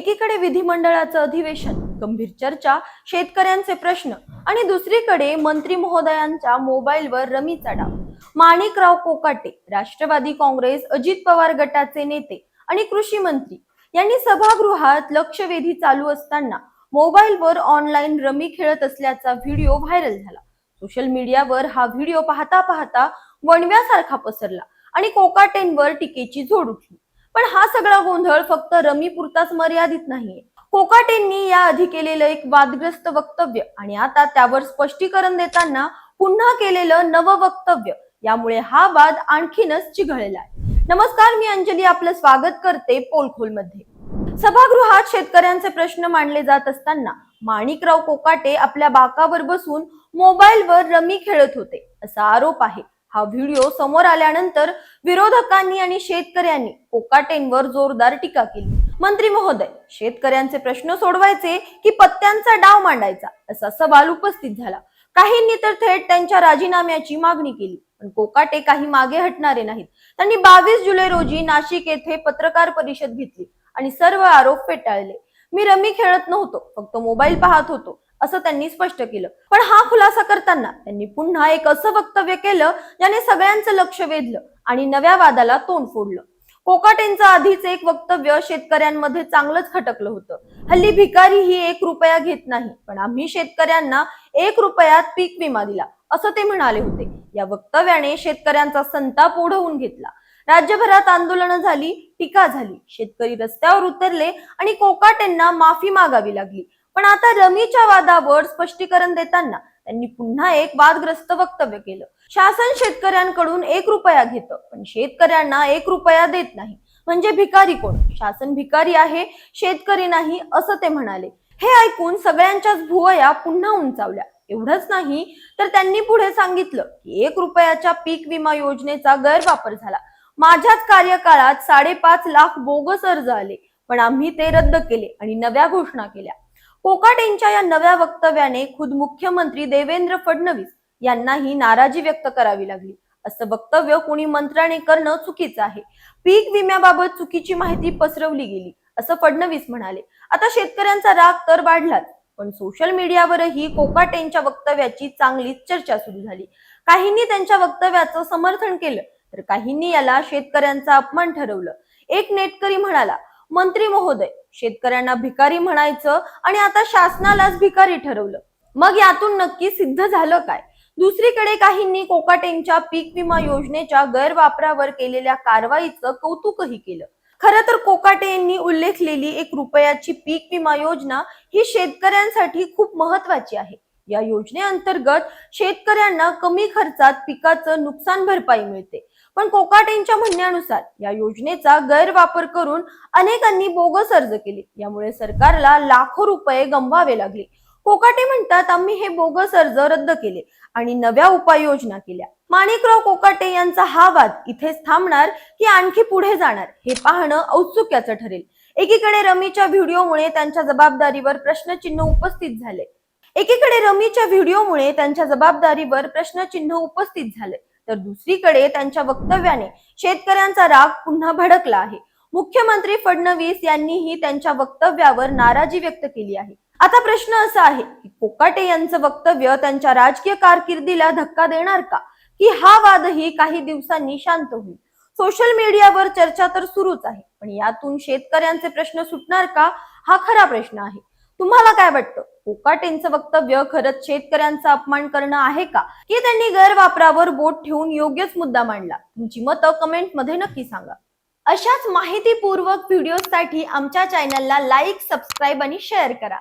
एकीकडे विधिमंडळाचं अधिवेशन गंभीर चर्चा शेतकऱ्यांचे प्रश्न आणि दुसरीकडे मंत्री महोदयांच्या मोबाईलवर रमीचा डाव. माणिकराव कोकाटे राष्ट्रवादी काँग्रेस अजित पवार गटाचे नेते आणि कृषी मंत्री यांनी सभागृहात लक्षवेधी चालू असताना मोबाईलवर ऑनलाईन रमी खेळत असल्याचा व्हिडिओ व्हायरल झाला. सोशल मीडियावर हा व्हिडिओ पाहता पाहता वणव्यासारखा पसरला आणि कोकाटेंवर टीकेची झोड उठली. पण हा सगळा गोंधळ फक्त रमी पुरताच मर्यादित नाहीये. कोकाटेंनी याआधी केलेलं एक वादग्रस्त वक्तव्य आणि आता त्यावर स्पष्टीकरण देताना पुन्हा केलेलं नवं वक्तव्य यामुळे हा वाद आणखीनच चिघळलेला आहे नमस्कार मी अंजली आपलं स्वागत करते पोलखोलमध्ये सभागृहात शेतकऱ्यांचे प्रश्न मांडले जात असताना माणिकराव कोकाटे आपल्या बाकावर बसून मोबाईलवर रमी खेळत होते असा आरोप आहे. हा व्हिडिओ समोर आल्यानंतर विरोधकांनी आणि शेतकऱ्यांनी कोकाटेंवर जोरदार टीका केली. मंत्री महोदय शेतकऱ्यांचे प्रश्न सोडवायचे की पत्त्यांचा डाव मांडायचा असा सवाल उपस्थित झाला. काहींनी तर थेट त्यांच्या राजीनाम्याची मागणी केली पण कोकाटे काही मागे हटणारे नाहीत. त्यांनी बावीस जुलै रोजी नाशिक येथे पत्रकार परिषद घेतली आणि सर्व आरोप फेटाळले. मी रमी खेळत नव्हतो फक्त मोबाईल पाहत होतो. असं त्यांनी स्पष्ट केलं. पण हा खुलासा करताना त्यांनी पुन्हा एक असं वक्तव्य केलं ज्याने सगळ्यांचं लक्ष वेधलं आणि नव्या वादाला तोंड फोडलं. कोकाटेंचं आधीच एक वक्तव्य शेतकऱ्यांमध्ये चांगलंच खटकलं होतं. हल्ली भिकारी ही एक रुपया घेत नाही पण आम्ही शेतकऱ्यांना एक रुपयात पीक विमा दिला असं ते म्हणाले होते. या वक्तव्याने शेतकऱ्यांचा संताप ओढवून घेतला. राज्यभरात आंदोलनं झाली टीका झाली शेतकरी रस्त्यावर उतरले आणि कोकाटेंना माफी मागावी लागली. पण आता रमीच्या वादावर स्पष्टीकरण देताना त्यांनी पुन्हा एक वादग्रस्त वक्तव्य केलं. शासन शेतकऱ्यांकडून एक रुपया घेतं पण शेतकऱ्यांना एक रुपया देत नाही. म्हणजे भिकारी कोण? शासन भिकारी आहे शेतकरी नाही असं ते म्हणाले. हे ऐकून सगळ्यांच्याच भुवया पुन्हा उंचावल्या. एवढंच नाही तर त्यांनी पुढे सांगितलं की एक रुपयाच्या पीक विमा योजनेचा गैरवापर झाला. माझ्याच कार्यकाळात साडेपाच लाख बोगस अर्ज आले पण आम्ही ते रद्द केले आणि नव्या घोषणा केल्या. कोकाटेंच्या या नव्या वक्तव्याने खुद मुख्यमंत्री देवेंद्र फडणवीस यांनाही नाराजी व्यक्त करावी लागली. असं वक्तव्य कोणी मंत्र्याने करणं चुकीचं आहे. पीक विम्याबाबत चुकीची माहिती पसरवली गेली असं फडणवीस म्हणाले. आता शेतकऱ्यांचा राग तर वाढलाच पण सोशल मीडियावरही कोकाटेंच्या वक्तव्याची चांगलीच चर्चा सुरू झाली. काहींनी त्यांच्या वक्तव्याचं समर्थन केलं तर काहींनी याला शेतकऱ्यांचा अपमान ठरवलं. एक नेटकरी म्हणाला मंत्री महोदय. शेतकऱ्यांना भिकारी म्हणायचं आणि आता शासनालाच भिकारी ठरवलं. मग यातून नक्की सिद्ध झालं काय? दुसरीकडे काहींनी कोकाटेंच्या पीक विमा योजनेच्या गैरवापरावर केलेल्या कारवाईचं कौतुकही केलं. खरं तर कोकाटे यांनी उल्लेखलेली एक रुपयाची पीक विमा योजना ही शेतकऱ्यांसाठी खूप महत्वाची आहे. या योजनेअंतर्गत शेतकऱ्यांना कमी खर्चात पिकाचं नुकसान भरपाई मिळते. पण कोकाटेंच्या म्हणण्यानुसार या योजनेचा गैरवापर करून अनेकांनी बोगस अर्ज केले. यामुळे सरकारला लाखो रुपये गमवावे लागले. कोकाटे म्हणतात आम्ही हे बोगस अर्ज रद्द केले आणि नव्या उपाययोजना केल्या. माणिकराव कोकाटे यांचा हा वाद इथेच थांबणार की आणखी पुढे जाणार हे पाहणं औत्सुक्याचं ठरेल. एकीकडे रमीच्या व्हिडिओमुळे त्यांच्या जबाबदारीवर प्रश्नचिन्ह उपस्थित झाले. एकीकडे रमीच्या व्हिडिओमुळे त्यांच्या जबाबदारीवर प्रश्नचिन्ह उपस्थित झाले. तर दुसरीकडे त्यांच्या वक्तव्याने शेतकऱ्यांचा राग पुन्हा भडकला आहे. मुख्यमंत्री फडणवीस यांनीही त्यांच्या वक्तव्यावर नाराजी व्यक्त केली आहे. आता प्रश्न असा आहे की कोकाटे यांचं वक्तव्य त्यांच्या राजकीय कारकिर्दीला धक्का देणार का? की हा वादही काही दिवसांनी शांत होईल? सोशल मीडियावर चर्चा तर सुरूच आहे पण यातून शेतकऱ्यांचे प्रश्न सुटणार का? हा खरा प्रश्न आहे. तुम्हाला काय वाटतं? कोकाटेंचं वक्तव्य खरंच शेतकऱ्यांचा अपमान करणं आहे का? की त्यांनी गैरवापरावर बोट ठेवून योग्यच मुद्दा मांडला? तुमची मतं कमेंटमध्ये नक्की सांगा. अशाच माहितीपूर्वक व्हिडिओसाठी आमच्या चॅनलला लाईक सबस्क्राईब आणि शेअर करा.